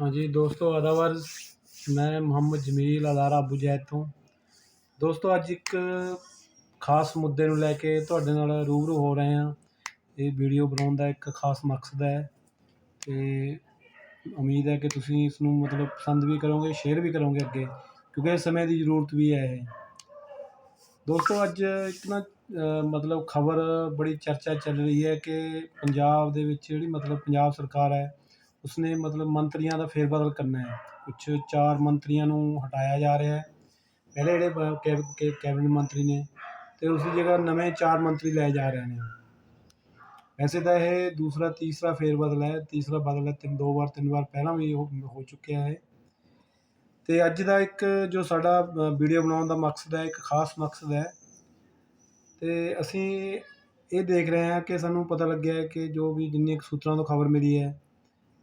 ਹਾਂਜੀ ਦੋਸਤੋ, ਆਦਾਵਰ ਮੈਂ ਮੁਹੰਮਦ ਜਮੀਲ ਅਦਾਰਾ ਅਬੂ ਜੈਦ ਤੋਂ। ਦੋਸਤੋ, ਅੱਜ ਇੱਕ ਖਾਸ ਮੁੱਦੇ ਨੂੰ ਲੈ ਕੇ ਤੁਹਾਡੇ ਨਾਲ ਰੂਬਰੂ ਹੋ ਰਹੇ ਹਾਂ। ਇਹ ਵੀਡੀਓ ਬਣਾਉਣ ਦਾ ਇੱਕ ਖਾਸ ਮਕਸਦ ਹੈ ਤੇ ਉਮੀਦ ਹੈ ਕਿ ਤੁਸੀਂ ਇਸ ਨੂੰ ਮਤਲਬ ਪਸੰਦ ਵੀ ਕਰੋਗੇ, ਸ਼ੇਅਰ ਵੀ ਕਰੋਗੇ ਅੱਗੇ, ਕਿਉਂਕਿ ਸਮੇਂ ਦੀ ਜ਼ਰੂਰਤ ਵੀ ਹੈ ਇਹ। ਦੋਸਤੋ, ਅੱਜ ਇੱਕ ਨਾ ਮਤਲਬ ਖਬਰ ਬੜੀ ਚਰਚਾ ਚੱਲ ਰਹੀ ਹੈ ਕਿ ਪੰਜਾਬ ਦੇ ਵਿੱਚ ਜਿਹੜੀ ਮਤਲਬ ਪੰਜਾਬ ਸਰਕਾਰ ਹੈ ਉਸਨੇ ਮਤਲਬ ਮੰਤਰੀਆਂ ਦਾ ਫੇਰਬਦਲ ਕਰਨਾ ਹੈ। ਕੁਛ ਚਾਰ ਮੰਤਰੀਆਂ ਨੂੰ ਹਟਾਇਆ ਜਾ ਰਿਹਾ ਹੈ। ਪਹਿਲੇ ਜਿਹੜੇ ਕੈਬ- ਕੈ- ਕੈਬਨਿਟ ਮੰਤਰੀ ਨੇ ਅਤੇ ਉਸ ਦੀ ਜਗ੍ਹਾ ਨਵੇਂ ਚਾਰ ਮੰਤਰੀ ਲਏ ਜਾ ਰਹੇ ਨੇ। ਵੈਸੇ ਤਾਂ ਇਹ ਦੂਸਰਾ, ਤੀਸਰਾ ਫੇਰਬਦਲ ਹੈ। ਤੀਸਰਾ ਬਦਲ ਹੈ ਤਿੰਨ, ਦੋ ਵਾਰ, ਤਿੰਨ ਵਾਰ ਪਹਿਲਾਂ ਵੀ ਹੋ ਹੋ ਚੁੱਕਿਆ ਹੈ। ਅਤੇ ਅੱਜ ਦਾ ਇੱਕ ਜੋ ਸਾਡਾ ਵੀਡੀਓ ਬਣਾਉਣ ਦਾ ਮਕਸਦ ਹੈ, ਇੱਕ ਖਾਸ ਮਕਸਦ ਹੈ। ਅਤੇ ਅਸੀਂ ਇਹ ਦੇਖ ਰਹੇ ਹਾਂ ਕਿ ਸਾਨੂੰ ਪਤਾ ਲੱਗਿਆ ਹੈ ਕਿ ਜੋ ਵੀ ਜਿੰਨੇ ਕੁ ਸੂਤਰਾਂ ਤੋਂ ਖਬਰ ਮਿਲੀ ਹੈ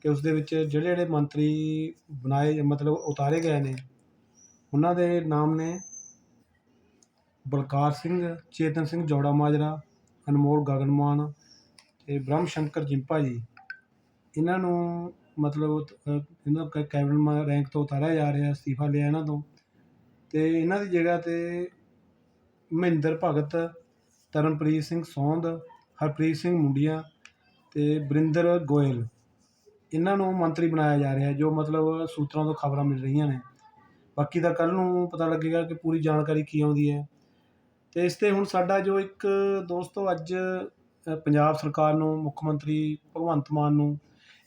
ਅਤੇ ਉਸ ਦੇ ਵਿੱਚ ਜਿਹੜੇ ਜਿਹੜੇ ਮੰਤਰੀ ਬਣਾਏ, ਮਤਲਬ ਉਤਾਰੇ ਗਏ ਨੇ, ਉਹਨਾਂ ਦੇ ਨਾਮ ਨੇ ਬਲਕਾਰ ਸਿੰਘ, ਚੇਤਨ ਸਿੰਘ ਜੋੜਾ ਮਾਜਰਾ, ਅਨਮੋਲ ਗਗਨਮਾਨ ਅਤੇ ਬ੍ਰਹਮ ਸ਼ੰਕਰ ਜਿੰਪਾ ਜੀ। ਇਹਨਾਂ ਨੂੰ ਮਤਲਬ ਇਹਨਾਂ ਨੂੰ ਕੈਬਨਿਟ ਮਾ- ਰੈਂਕ ਤੋਂ ਉਤਾਰਿਆ ਜਾ ਰਿਹਾ, ਅਸਤੀਫਾ ਲਿਆ ਇਹਨਾਂ ਤੋਂ। ਅਤੇ ਇਹਨਾਂ ਦੀ ਜਗ੍ਹਾ ਤੇ ਮਹਿੰਦਰ ਭਗਤ, ਤਰਨਪ੍ਰੀਤ ਸਿੰਘ ਸੌਂਦ, ਹਰਪ੍ਰੀਤ ਸਿੰਘ ਮੁੰਡੀਆਂ ਅਤੇ ਬਰਿੰਦਰ ਗੋਇਲ। ਇਹਨਾਂ ਨੂੰ ਮੰਤਰੀ ਬਣਾਇਆ ਜਾ ਰਿਹਾ ਜੋ ਮਤਲਬ ਸੂਤਰਾਂ ਤੋਂ ਖਬਰਾਂ ਮਿਲ ਰਹੀਆਂ ਨੇ। ਬਾਕੀ ਤਾਂ ਕੱਲ੍ਹ ਨੂੰ ਪਤਾ ਲੱਗੇਗਾ ਕਿ ਪੂਰੀ ਜਾਣਕਾਰੀ ਕੀ ਆਉਂਦੀ ਹੈ। ਅਤੇ ਇਸ ਤੇ ਹੁਣ ਸਾਡਾ ਜੋ ਇੱਕ ਦੋਸਤੋ ਅੱਜ ਪੰਜਾਬ ਸਰਕਾਰ ਨੂੰ, ਮੁੱਖ ਮੰਤਰੀ ਭਗਵੰਤ ਮਾਨ ਨੂੰ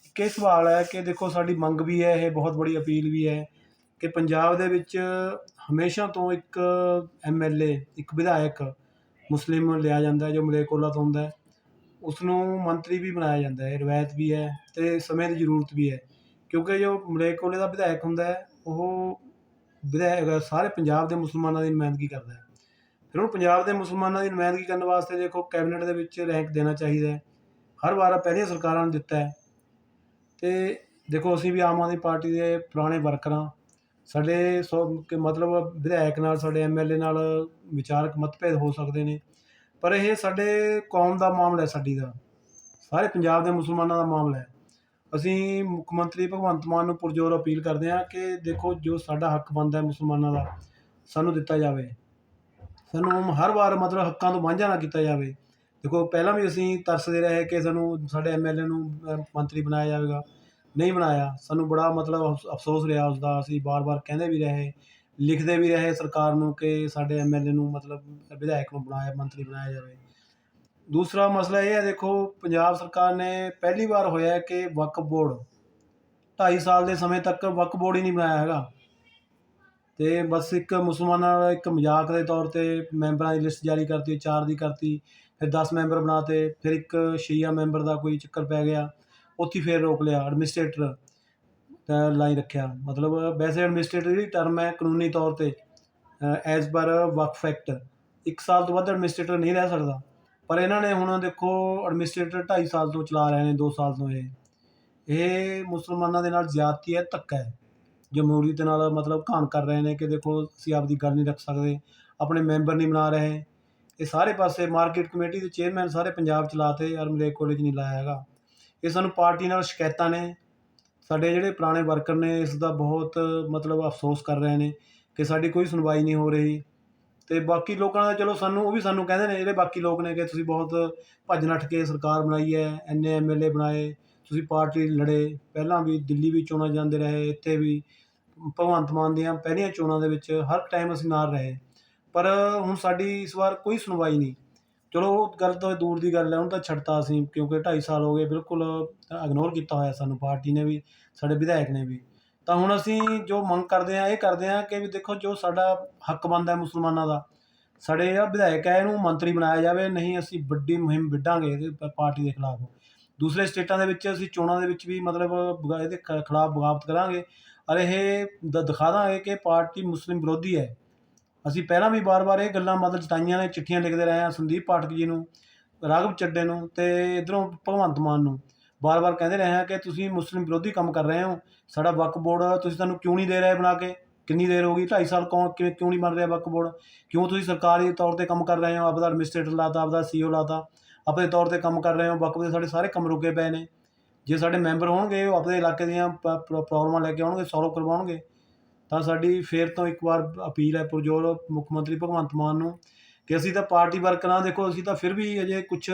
ਇੱਕ ਇਹ ਸਵਾਲ ਹੈ ਕਿ ਦੇਖੋ ਸਾਡੀ ਮੰਗ ਵੀ ਹੈ, ਇਹ ਬਹੁਤ ਬੜੀ ਅਪੀਲ ਵੀ ਹੈ ਕਿ ਪੰਜਾਬ ਦੇ ਵਿੱਚ ਹਮੇਸ਼ਾ ਤੋਂ ਇੱਕ ਐਮਐਲਏ ਇੱਕ ਵਿਧਾਇਕ ਮੁਸਲਿਮ ਲਿਆ ਜਾਂਦਾ ਹੈ, ਜੋ ਮਲੇਕੋਲਾ ਤੋਂ ਹੁੰਦਾ ਉਸ ਨੂੰ ਮੰਤਰੀ ਵੀ ਬਣਾਇਆ ਜਾਂਦਾ ਹੈ, ਰਵਾਇਤ ਵੀ ਹੈ ਅਤੇ ਸਮੇਂ ਦੀ ਜ਼ਰੂਰਤ ਵੀ ਹੈ। ਕਿਉਂਕਿ ਜੋ ਮਲੇਕੋਲੇ ਦਾ ਵਿਧਾਇਕ ਹੁੰਦਾ ਹੈ, ਉਹ ਵਿਧਾਇਕ ਸਾਰੇ ਪੰਜਾਬ ਦੇ ਮੁਸਲਮਾਨਾਂ ਦੀ ਨੁਮਾਇੰਦਗੀ ਕਰਦਾ ਹੈ। ਫਿਰ ਹੁਣ ਪੰਜਾਬ ਦੇ ਮੁਸਲਮਾਨਾਂ ਦੀ ਨੁਮਾਇੰਦਗੀ ਕਰਨ ਵਾਸਤੇ ਦੇਖੋ ਕੈਬਨਿਟ ਦੇ ਵਿੱਚ ਰੈਂਕ ਦੇਣਾ ਚਾਹੀਦਾ ਹੈ, ਹਰ ਵਾਰ ਪਹਿਲੀਆਂ ਸਰਕਾਰਾਂ ਨੂੰ ਦਿੱਤਾ ਹੈ। ਤੇ ਦੇਖੋ ਅਸੀਂ ਵੀ ਆਮ ਆਦਮੀ ਪਾਰਟੀ ਦੇ ਪੁਰਾਣੇ ਵਰਕਰਾਂ, ਸਾਡੇ ਸੋ ਕਿ ਮਤਲਬ ਵਿਧਾਇਕ ਨਾਲ, ਸਾਡੇ ਐਮਐਲਏ ਨਾਲ ਵਿਚਾਰਕ ਮਤਭੇਦ ਹੋ ਸਕਦੇ ਨੇ। ਪਰ ਇਹ ਸਾਡੇ ਕੌਮ ਦਾ ਮਾਮਲਾ ਹੈ, ਸਾਡੀ ਦਾ। ਸਾਰੇ ਪੰਜਾਬ ਦੇ ਮੁਸਲਮਾਨਾਂ ਦਾ ਮਾਮਲਾ ਹੈ। ਅਸੀਂ ਮੁੱਖ ਮੰਤਰੀ ਭਗਵੰਤ ਮਾਨ ਨੂੰ ਪੁਰਜੋਰ ਅਪੀਲ ਕਰਦੇ ਹਾਂ ਕਿ ਦੇਖੋ ਜੋ ਸਾਡਾ ਹੱਕ ਬਣਦਾ ਹੈ ਮੁਸਲਮਾਨਾਂ ਦਾ, ਸਾਨੂੰ ਦਿੱਤਾ ਜਾਵੇ। ਸਾਨੂੰ ਹਰ ਵਾਰ ਮਤਲਬ ਹੱਕਾਂ ਤੋਂ ਵਾਂਝਾ ਨਾ ਕੀਤਾ ਜਾਵੇ। ਦੇਖੋ, ਪਹਿਲਾਂ ਵੀ ਅਸੀਂ ਤਰਸਦੇ ਰਹੇ ਕਿ ਸਾਨੂੰ ਸਾਡੇ ਐਮਐਲਏ ਨੂੰ ਮੰਤਰੀ ਬਣਾਇਆ ਜਾਵੇਗਾ। ਨਹੀਂ ਬਣਾਇਆ। ਸਾਨੂੰ ਬੜਾ ਮਤਲਬ ਅਫਸੋਸ ਰਿਹਾ ਉਸ ਦਾ ਅਸੀਂ ਬਾਰ-ਬਾਰ ਕਹਿੰਦੇ ਵੀ ਰਹੇ ਲਿਖਦੇ ਵੀ ਰਹੇ ਸਰਕਾਰ ਨੂੰ ਕਿ ਸਾਡੇ ਐਮਐਲਏ ਨੂੰ ਮਤਲਬ ਵਿਧਾਇਕ ਨੂੰ ਬਣਾਇਆ, ਮੰਤਰੀ ਬਣਾਇਆ ਜਾਵੇ। ਦੂਸਰਾ ਮਸਲਾ ਇਹ ਹੈ, ਦੇਖੋ ਪੰਜਾਬ ਸਰਕਾਰ ਨੇ ਪਹਿਲੀ ਵਾਰ ਹੋਇਆ ਕਿ ਵਕਫ ਬੋਰਡ 2.5 ਸਾਲ ਦੇ ਸਮੇਂ ਤੱਕ ਵਕਫ ਬੋਰਡ ਹੀ ਨਹੀਂ ਬਣਾਇਆ ਹੈਗਾ। ਤੇ ਬਸ ਇੱਕ ਮੁਸਲਮਾਨਾਂ ਦਾ ਇੱਕ ਮਜ਼ਾਕ ਦੇ ਤੌਰ ਤੇ ਮੈਂਬਰਾਂ ਦੀ ਲਿਸਟ ਜਾਰੀ ਕਰਤੀ, ਚਾਰ ਦੀ ਕਰਤੀ, ਫਿਰ 10 ਮੈਂਬਰ ਬਣਾਤੇ, ਫਿਰ ਇੱਕ ਸ਼ੀਆ ਮੈਂਬਰ ਦਾ ਕੋਈ ਚੱਕਰ ਪੈ ਗਿਆ, ਉੱਥੇ ਹੀ ਫਿਰ ਰੋਕ ਲਿਆ, ਐਡਮਿਨਿਸਟ੍ਰੇਟਰ ਦਾ ਲਾਈ ਰੱਖਿਆ। ਮਤਲਬ ਵੈਸੇ ਐਡਮਿਨਿਸਟ੍ਰੇਟਰ ਜਿਹੜੀ ਟਰਮ ਹੈ ਕਾਨੂੰਨੀ ਤੌਰ ਤੇ ਐਜ਼ ਪਰ ਵਕਫ ਐਕਟ ਇੱਕ ਸਾਲ ਤੋਂ ਵੱਧ ਐਡਮਿਨਿਸਟ੍ਰੇਟਰ ਨਹੀਂ ਰਹਿ ਸਕਦਾ। ਪਰ ਇਹਨਾਂ ਨੇ ਹੁਣ ਦੇਖੋ ਐਡਮਿਨਿਸਟ੍ਰੇਟਰ ਢਾਈ ਸਾਲ ਤੋਂ ਚਲਾ ਰਹੇ ਨੇ, ਦੋ ਸਾਲ ਤੋਂ ਇਹ। ਇਹ ਮੁਸਲਮਾਨਾਂ ਦੇ ਨਾਲ ਜ਼ਿਆਦਤੀ ਹੈ, ਧੱਕਾ ਹੈ। ਜਮਹੂਰੀਅਤ ਨਾਲ ਮਤਲਬ ਘਾਣ ਕਰ ਰਹੇ ਨੇ ਕਿ ਦੇਖੋ, ਅਸੀਂ ਆਪਦੀ ਗੱਲ ਨਹੀਂ ਰੱਖ ਸਕਦੇ, ਆਪਣੇ ਮੈਂਬਰ ਨਹੀਂ ਬਣਾ ਰਹੇ। ਇਹ ਸਾਰੇ ਪਾਸੇ ਮਾਰਕੀਟ ਕਮੇਟੀ ਦੇ ਚੇਅਰਮੈਨ ਸਾਰੇ ਪੰਜਾਬ ਚ ਲਾਤੇ ਯਾਰ ਮਲੇਰਕੋਟਲੇ 'ਚ ਨਹੀਂ ਲਾਇਆ ਹੈਗਾ। ਇਹ ਸਾਨੂੰ ਪਾਰਟੀ ਨਾਲ ਸ਼ਿਕਾਇਤਾਂ ਨੇ। ਸਾਡੇ ਜਿਹੜੇ ਪੁਰਾਣੇ ਵਰਕਰ ਨੇ, ਇਸ ਦਾ ਬਹੁਤ ਮਤਲਬ ਅਫਸੋਸ ਕਰ ਰਹੇ ਨੇ ਕਿ ਸਾਡੀ ਕੋਈ ਸੁਣਵਾਈ ਨਹੀਂ ਹੋ ਰਹੀ। ਅਤੇ ਬਾਕੀ ਲੋਕਾਂ ਦਾ ਚਲੋ ਸਾਨੂੰ, ਉਹ ਵੀ ਸਾਨੂੰ ਕਹਿੰਦੇ ਨੇ, ਜਿਹੜੇ ਬਾਕੀ ਲੋਕ ਨੇ ਕਿ ਤੁਸੀਂ ਬਹੁਤ ਭੱਜ ਨੱਠ ਕੇ ਸਰਕਾਰ ਬਣਾਈ ਹੈ ਐਨੇ ਐਮਐਲਏ ਬਣਾਏ, ਤੁਸੀਂ ਪਾਰਟੀ ਲੜੇ, ਪਹਿਲਾਂ ਵੀ ਦਿੱਲੀ ਵੀ ਚੋਣਾਂ ਜਾਂਦੇ ਰਹੇ, ਇੱਥੇ ਵੀ ਭਗਵੰਤ ਮਾਨ ਦੀਆਂ ਪਹਿਲੀਆਂ ਚੋਣਾਂ ਦੇ ਵਿੱਚ ਹਰ ਟਾਈਮ ਅਸੀਂ ਨਾਲ ਰਹੇ। ਪਰ ਹੁਣ ਸਾਡੀ ਇਸ ਵਾਰ ਕੋਈ ਸੁਣਵਾਈ ਨਹੀਂ। ਚਲੋ ਉਹ ਗੱਲ ਤਾਂ ਦੂਰ ਦੀ ਗੱਲ ਹੈ, ਉਹਨੂੰ ਤਾਂ ਛੱਡਤਾ ਅਸੀਂ ਕਿਉਂਕਿ ਢਾਈ ਸਾਲ ਹੋ ਗਏ ਬਿਲਕੁਲ ਇਗਨੋਰ ਕੀਤਾ ਹੋਇਆ ਸਾਨੂੰ ਪਾਰਟੀ ਨੇ ਵੀ, ਸਾਡੇ ਵਿਧਾਇਕ ਨੇ ਵੀ। ਤਾਂ ਹੁਣ ਅਸੀਂ ਜੋ ਮੰਗ ਕਰਦੇ ਹਾਂ, ਇਹ ਕਰਦੇ ਹਾਂ ਕਿ ਵੀ ਦੇਖੋ ਜੋ ਸਾਡਾ ਹੱਕ ਬਣਦਾ ਮੁਸਲਮਾਨਾਂ ਦਾ, ਸਾਡੇ ਜਿਹੜਾ ਵਿਧਾਇਕ ਹੈ, ਇਹਨੂੰ ਮੰਤਰੀ ਬਣਾਇਆ ਜਾਵੇ, ਨਹੀਂ ਅਸੀਂ ਵੱਡੀ ਮੁਹਿੰਮ ਵਿੱਢਾਂਗੇ ਇਹਦੇ ਪਾਰਟੀ ਦੇ ਖਿਲਾਫ। ਦੂਸਰੇ ਸਟੇਟਾਂ ਦੇ ਵਿੱਚ ਅਸੀਂ ਚੋਣਾਂ ਦੇ ਵਿੱਚ ਵੀ ਮਤਲਬ ਇਹਦੇ ਖਿਲਾਫ ਬਗਾਵਤ ਕਰਾਂਗੇ। ਔਰ ਇਹ ਦ- ਦਿਖਾ ਦਾਂਗੇ ਕਿ ਪਾਰਟੀ ਮੁਸਲਿਮ ਵਿਰੋਧੀ ਹੈ। ਅਸੀਂ ਪਹਿਲਾਂ ਵੀ ਵਾਰ-ਵਾਰ ਇਹ ਗੱਲਾਂ ਮਤਲਬ ਜਤਾਈਆਂ ਨੇ, ਚਿੱਠੀਆਂ ਲਿਖਦੇ ਰਹੇ ਹਾਂ, ਸੰਦੀਪ ਪਾਠਕ ਜੀ ਨੂੰ, ਰਾਘਵ ਚੱਡੇ ਨੂੰ ਅਤੇ ਇੱਧਰੋਂ ਭਗਵੰਤ ਮਾਨ ਨੂੰ। ਵਾਰ-ਵਾਰ ਕਹਿੰਦੇ ਰਹੇ ਹਾਂ ਕਿ ਤੁਸੀਂ ਮੁਸਲਿਮ ਵਿਰੋਧੀ ਕੰਮ ਕਰ ਰਹੇ ਹੋ। ਸਾਡਾ ਵਕਫ ਬੋਰਡ, ਤੁਸੀਂ ਸਾਨੂੰ ਕਿਉਂ ਨਹੀਂ ਦੇ ਰਹੇ ਬਣਾ ਕੇ? ਕਿੰਨੀ ਦੇਰ ਹੋ ਗਈ? 2.5 ਸਾਲ ਕੌਣ ਕਿਵੇਂ, ਕਿਉਂ ਨਹੀਂ ਬਣ ਰਿਹਾ ਵਕਫ ਬੋਰਡ? ਕਿਉਂ ਤੁਸੀਂ ਸਰਕਾਰੀ ਤੌਰ ਤੇ ਕੰਮ ਕਰ ਰਹੇ ਹੋ? ਆਪਦਾ ਐਡਮਿਨਿਸਟ੍ਰੇਟਰ ਲਾਤਾ ਆਪਦਾ ਸੀਓ ਲਾਤਾ ਆਪਣੇ ਤੌਰ ਤੇ ਕੰਮ ਕਰ ਰਹੇ ਹੋ ਵਕਫ ਦੇ ਸਾਡੇ ਸਾਰੇ ਕੰਮ ਰੁਕੇ ਪਏ ਨੇ। ਜੇ ਸਾਡੇ ਮੈਂਬਰ ਹੋਣਗੇ, ਉਹ ਆਪਣੇ ਇਲਾਕੇ ਦੀਆਂ ਪ੍ਰੋਬਲਮਾਂ ਲੈ ਕੇ ਆਉਣਗੇ ਸੋਲਵ ਕਰਵਾਉਣਗੇ। ਤਾਂ ਸਾਡੀ ਫੇਰ ਤੋਂ ਇੱਕ ਵਾਰ ਅਪੀਲ ਹੈ ਪੁਰਜੋਰ ਮੁੱਖ ਮੰਤਰੀ ਭਗਵੰਤ ਮਾਨ ਨੂੰ ਕਿ ਅਸੀਂ ਤਾਂ ਪਾਰਟੀ ਵਰਕਰਾਂ ਦੇਖੋ ਅਸੀਂ ਤਾਂ ਫਿਰ ਵੀ ਅਜੇ ਕੁਝ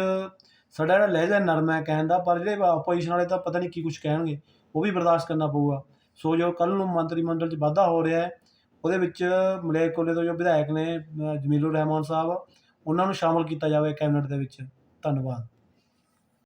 ਸਾਡਾ ਜਿਹੜਾ ਲਹਿਜਾ ਨਰਮ ਹੈ ਕਹਿਣ ਦਾ ਪਰ ਜਿਹੜੇ ਆਪੋਜੀਸ਼ਨ ਵਾਲੇ ਤਾਂ ਪਤਾ ਨਹੀਂ ਕੀ ਕੁਝ ਕਹਿਣਗੇ ਉਹ ਵੀ ਬਰਦਾਸ਼ਤ ਕਰਨਾ ਪਊਗਾ। ਸੋ ਜੋ ਕੱਲ ਨੂੰ ਮੰਤਰੀ ਮੰਡਲ 'ਚ ਵਾਧਾ ਹੋ ਰਿਹਾ ਹੈ ਉਹਦੇ ਵਿੱਚ ਮਲੇਰਕੋਟਲੇ ਤੋਂ ਜੋ ਵਿਧਾਇਕ ਨੇ ਅ, ਜਮੀਲੁਰ ਰਹਿਮਾਨ ਸਾਹਿਬ ਉਹਨਾਂ ਨੂੰ ਸ਼ਾਮਲ ਕੀਤਾ ਜਾਵੇ ਕੈਬਨਿਟ ਦੇ ਵਿੱਚ। ਧੰਨਵਾਦ।